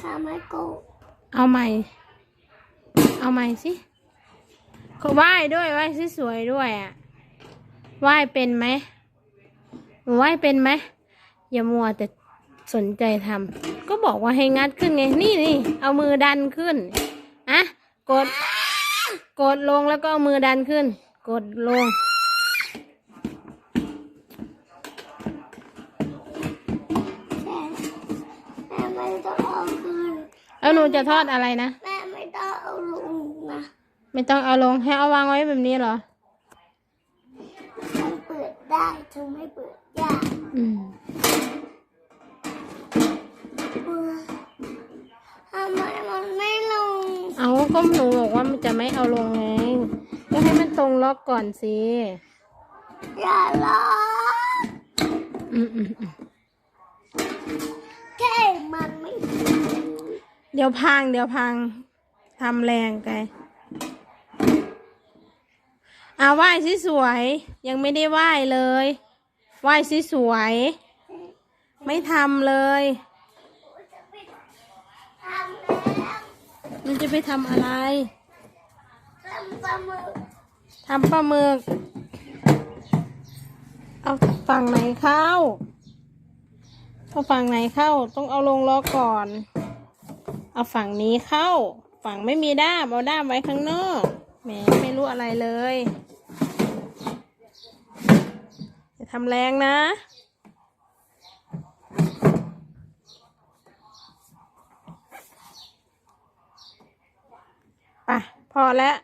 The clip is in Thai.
ค่ะไม่โกเอาใหม่ เอาใหม่สิเขาไหว้ด้วยไหว้สวยๆด้วยอะไหว้เป็นไหมไหว้เป็นไหมอย่ามัวแต่สนใจทำก็บอกว่าให้งัดขึ้นไงนี่นี่เอามือดันขึ้นอะกด กดลงแล้วก็เอามือดันขึ้น กดลง แล้วหนูจะทอดอะไรนะ แม่ไม่ต้องเอาลงนะไม่ต้องเอาลงให้เอาวางไว้แบบนี้เหรอ มันเปิดได้ถึงไม่เปิดยากอืมเออทำไมมันไม่ลงเอาก็หนูบอกว่ามันจะไม่เอาลงไงก็ให้มันตรงล็อกก่อนสิ อย่าล้อ อืมอืมอืม เดี๋ยวพัง เดี๋ยวพังทำแรงไกอาไหว้สิสวยยังไม่ได้ไหว้เลยไหว้สิสวยไม่ทำเลย มันจะไปทำอะไรทำปลาหมึกทำปลาหมึกเอาฝั่งไหนเข้าเอาฝั่งไหนเข้าต้องเอาลงล้อก่อน เอาฝั่งนี้เข้า ฝั่งไม่มีด้ามเอาด้ามไว้ข้างนอกแหมไม่รู้อะไรเลยจะทำแรงนะป่ะพอแล้ว